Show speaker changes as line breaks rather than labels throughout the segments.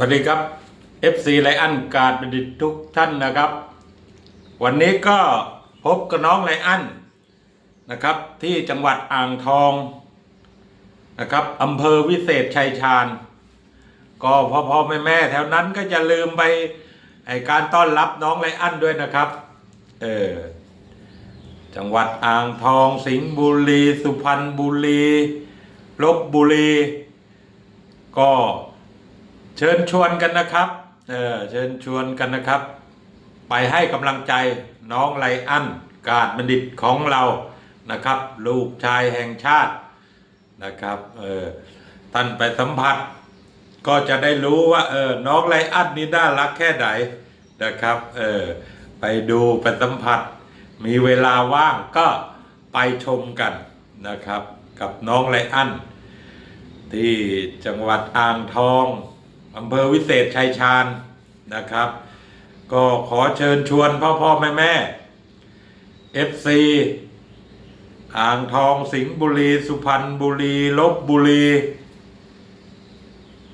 วัสดีครับ FC ไลอันการดดิตทุกท่านนะครับ วันนี้ก็พบกับน้องไลอันนะครับ ที่จังหวัดอ่างทองนะครับอำเภอวิเศษชัยชาญ ก็พ่อพ่อแม่แม่แถวนั้นก็จะลืมไปไอการต้อนรับน้องไลอันด้วยนะครับเออจังหวัดอ่างทอง สิงห์บุรี สุพรรณบุรีลบบุรี ก็ เชิญชวนกันนะครับเออเชิญชวนกันนะครับ ไปให้กำลังใจน้องไลอันกาดบัณฑิตของเรานะครับ ลูกชายแห่งชาตินะครับเออท่านไปสัมผัส ก็จะได้รู้ว่าเออน้องไลอันนี่น่ารักแค่ไหนนะครับเออไปดูไปสัมผัส มีเวลาว่างก็ไปชมกันนะครับ กับน้องไลอันที่จังหวัดอ่างทอง อำเภอวิเศษชัยชาญนะครับ ก็ขอเชิญชวนพ่อพ่อแม่แม่ FC อ่างทองสิงห์บุรี สุพรรณบุรีลบบุรี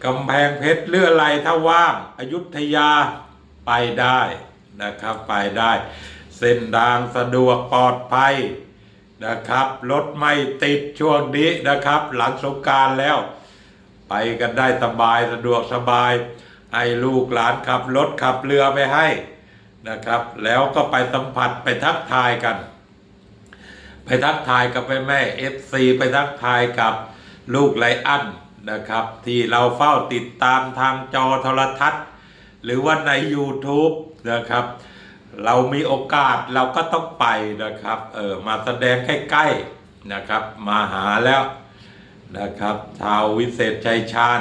กำแพงเพชรเลื่อไรถ้าว่างอายุทยาไปได้นะครับไปได้ เส้นทางสะดวกปลอดภัยนะครับรถไม่ติดช่วงนี้นะครับ หลังสงกรารแล้ว ไปกันได้สบายสะดวกสบาย ให้ลูกหลานขับรถขับเรือไปให้นะครับ แล้วก็ไปสัมผัสไปทักทายกัน ไปทักทายกับแม่แม่เอฟซีไปทักทายกับลูกไลอันนะครับ ที่เราเฝ้าติดตามทางจอโทรทัศน์ หรือว่าใน YouTube นะครับ เรามีโอกาสเราก็ต้องไปนะครับเออมาแสดงใกล้ๆนะครับ มาหาแล้ว นะครับชาววิเศษชัยชาญ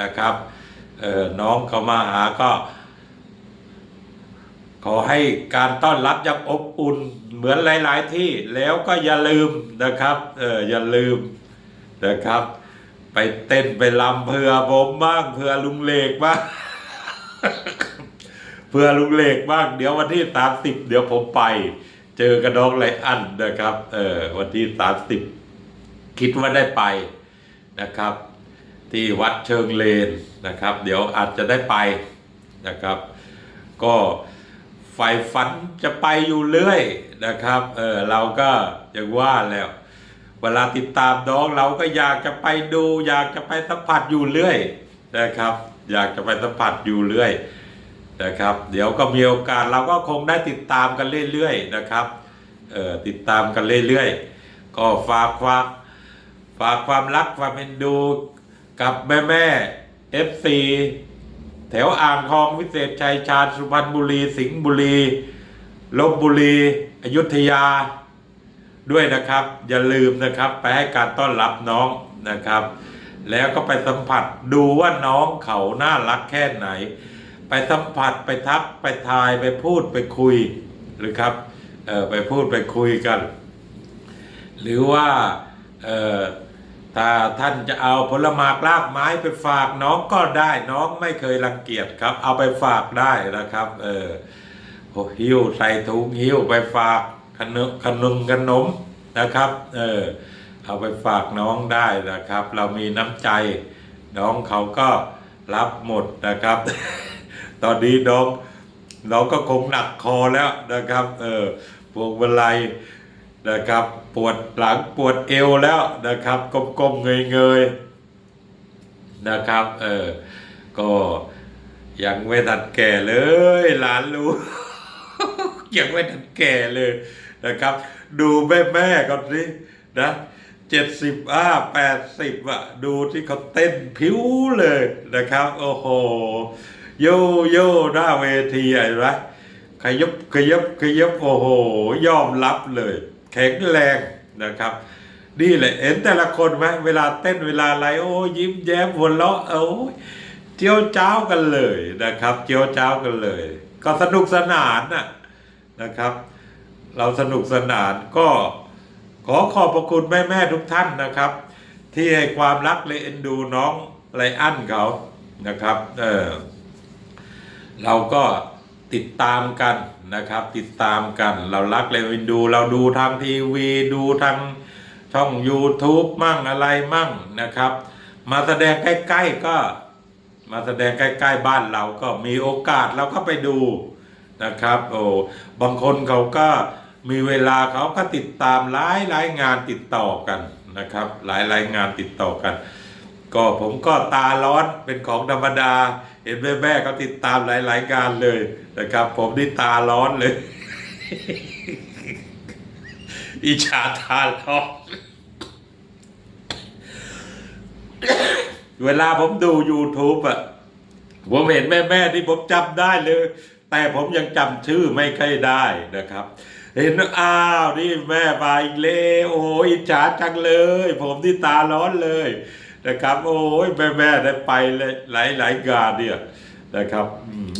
นะครับน้องเขามาหาก็ ขอให้การต้อนรับอย่างอบอุ่นเหมือนหลาย ๆ ที่แล้วก็อย่าลืมนะครับเอออย่าลืมนะครับ ไปเต้นไปลำเพื่อผมบ้างเพื่อลุงเลกบ้างเพื่อลุงเลกบ้าง เดี๋ยววันที่สามสิบเดี๋ยวผมไป เจอกับน้องไลอันนะครับเออวันที่สามสิบคิดว่าได้ไป นะครับ ที่วัดเชิงเลนนะครับ เดี๋ยวอาจจะได้ไปนะครับ ก็ไฟฝันจะไปอยู่เรื่อยนะครับเออเราก็อย่างว่าแล้วเวลาติดตามน้องเราก็อยากจะไปดู อยากจะไปสัมผัสอยู่เรื่อยนะครับ อยากจะไปสัมผัสอยู่เรื่อยนะครับ เดี๋ยวก็มีโอกาสเราก็คงได้ติดตามกันเรื่อยๆนะครับเออติดตามกันเรื่อยๆ ก็ฝากฝาก ฝากความรักความเอ็นดูกับแม่แม่เอฟซีแถวอ่างทองวิเศษชัยชาญสุพรรณบุรี สิงห์บุรีลบบุรี อยุธยา ด้วยนะครับ อย่าลืมนะครับ ไปให้การต้อนรับน้องนะครับ แล้วก็ไปสัมผัสดูว่าน้องเขาน่ารักแค่ไหน ไปสัมผัสไปทักไปทายไปพูดไปคุยหรือครับเออไปพูดไปคุยกัน หรือว่าเออ ถ้าท่านจะเอาผลไม้รากไม้ไปฝากน้องก็ได้น้องไม่เคยรังเกียจครับ เอาไปฝากได้นะครับ เออโหิ้วใส่ถุงหิ้วไปฝากขนมขนมขนมนะครับ เออเอาไปฝากน้องได้นะครับ เรามีน้ำใจ น้องเขาก็รับหมดนะครับ ตอนนี้น้องน้องก็คงหนักคอแล้วนะครับ เออพวงมาลัย นะครับ ปวดหลังปวดเอวแล้วนะครับก้มๆเงยๆนะครับเออก็ยังไม่ทันแก่เลยหลานรู้ยังไม่ทันแก่เลยนะครับ ดูแม่แม่ก่อนสินะเจ็ดสิบอ่าแปดสิบอะดูที่เขาเต้นผิวเลยนะครับ โอ้โห โยโย่หน้าเวทีอ้ไรขยับขยับขยับโอ้โห ยอมรับเลย แข็งแรงนะครับนี่แหละเห็นแต่ละคนไหมเวลาเต้นเวลาอะไรโอ้ยิ้มแย้มหัวเราะโอ้เจียวเจ้ากันเลยนะครับ เจียวเจ้ากันเลย ก็สนุกสนานน่ะนะครับ เราสนุกสนานก็ขอขอบพระคุณแม่แม่ทุกท่านนะครับ ที่ให้ความรักและเอ็นดูน้องไลอันเขานะครับ เออเราก็ ติดตามกันนะครับ ติดตามกัน เรารักเลยวินดู เราดูทางทีวีดูทางช่อง YouTube มั่งอะไรมั่งนะครับ มาแสดงใกล้ ๆ ก็มาแสดงใกล้ ๆ บ้านเราก็มีโอกาสเราก็ไปดูนะครับ โอ้บางคนเขาก็มีเวลาเขาก็ติดตามหลายหลายงานติดต่อกันนะครับ หลายหลายงานติดต่อกัน ก็ผมก็ตาร้อนเป็นของธรรมดา เห็นแม่แม่ๆเขาติดตามหลายๆงานเลยนะครับ ผมนี่ตาร้อนเลย อิจฉาตาร้อนเวลาผมดู YouTube อะผมเห็นแม่แม่ๆที่ผมจำได้เลย แต่ผมยังจำชื่อไม่ค่อยได้นะครับ เห็นอ้าวนี่แม่มาอีกแล้วโอ้ยอิจฉาจังเลย ผมที่ตาร้อนเลย นะครับ โอ้ยแม่แม่ได้ไปเลยหลายหลายงานเนี่ยนะครับ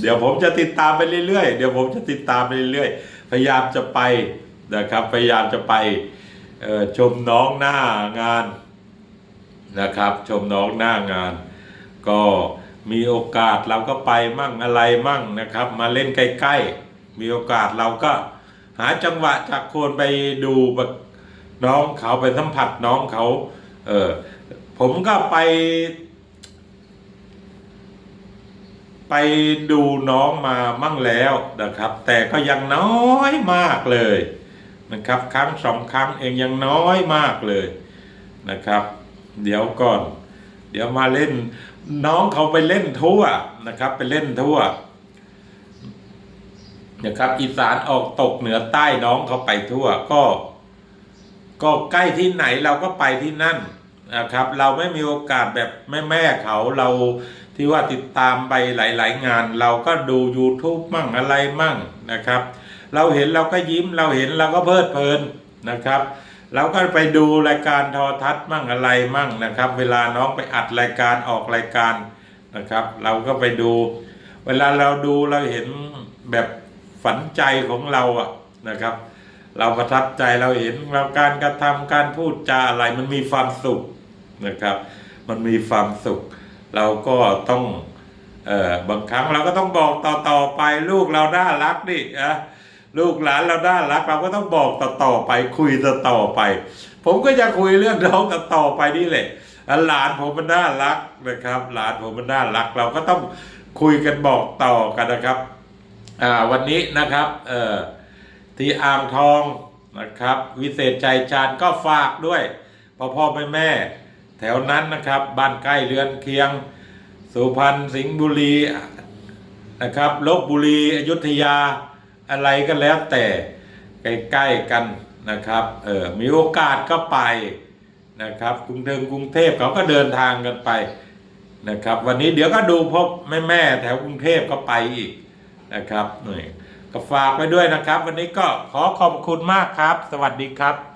เดี๋ยวผมจะติดตามไปเรื่อยๆ เดี๋ยวผมจะติดตามไปเรื่อยๆ พยายามจะไปนะครับ พยายามจะไปชมน้องหน้างานนะครับ ชมน้องหน้างาน ก็มีโอกาสเราก็ไปมั่งอะไรมั่งนะครับ มาเล่นใกล้ๆ มีโอกาสเราก็หาจังหวะจากคนไปดูแบบน้องเขาไปสัมผัสน้องเขา เออ ผมก็ไป ไปดูน้องมามั่งแล้วนะครับ แต่ก็ยังน้อยมากเลยนะครับ ครั้งสองครั้งเองยังน้อยมากเลยนะครับ เดี๋ยวก่อน เดี๋ยวมาเล่น น้องเขาไปเล่นทั่วนะครับ ไปเล่นทั่วนะครับอีสานออกตกเหนือใต้น้องเขาไปทั่ว ก็ ก็ใกล้ที่ไหนเราก็ไปที่นั่น นะครับเราไม่มีโอกาสแบบแม่แม่เขาเราที่ว่าติดตามไปหลาย ๆ งาน เราก็ดู YouTube มั่งอะไรมั่งนะครับ เราเห็นเราก็ยิ้มเราเห็นเราก็เพลิดเพลินนะครับ เราก็ไปดูรายการโทรทัศน์มั่งอะไรมั่งนะครับ เวลาน้องไปอัดรายการออกรายการนะครับ เราก็ไปดู เวลาเราดูเราเห็นแบบฝันใจของเราอะนะครับ เราประทับใจเราเห็นเราการกระทำการพูดจาอะไรมันมีความสุข นะครับ มันมีความสุข เราก็ต้องเออบางครั้งเราก็ต้องบอกต่อๆไปลูกเราน่ารักนี่อะลูกหลานเราน่ารักเราก็ต้องบอกต่อๆไปคุยต่อๆไป ผมก็จะคุยเรื่องน้องต่อๆไปนี่แหละหลานผมมันน่ารักนะครับ หลานผมมันน่ารัก เราก็ต้องคุยกันบอกต่อกันนะครับอ่าวันนี้นะครับเออที่อ่างทองนะครับ วิเศษใจชาญก็ฝากด้วยพ่อพ่อแม่แม่ แถวนั้นนะครับ บ้านใกล้เรือนเคียง สุพรรณสิงห์บุรีนะครับลบบุรีอยุธยาอะไรก็แล้วแต่ใกล้ๆกันนะครับเออมีโอกาสก็ไปนะครับกรุงเทพกรุงเทพเขาก็เดินทางกันไปนะครับ วันนี้เดี๋ยวก็ดูพบแม่แม่แถวกรุงเทพก็ไปอีกนะครับนี่ก็ฝากไปด้วยนะครับ วันนี้ก็ขอขอบคุณมากครับ สวัสดีครับ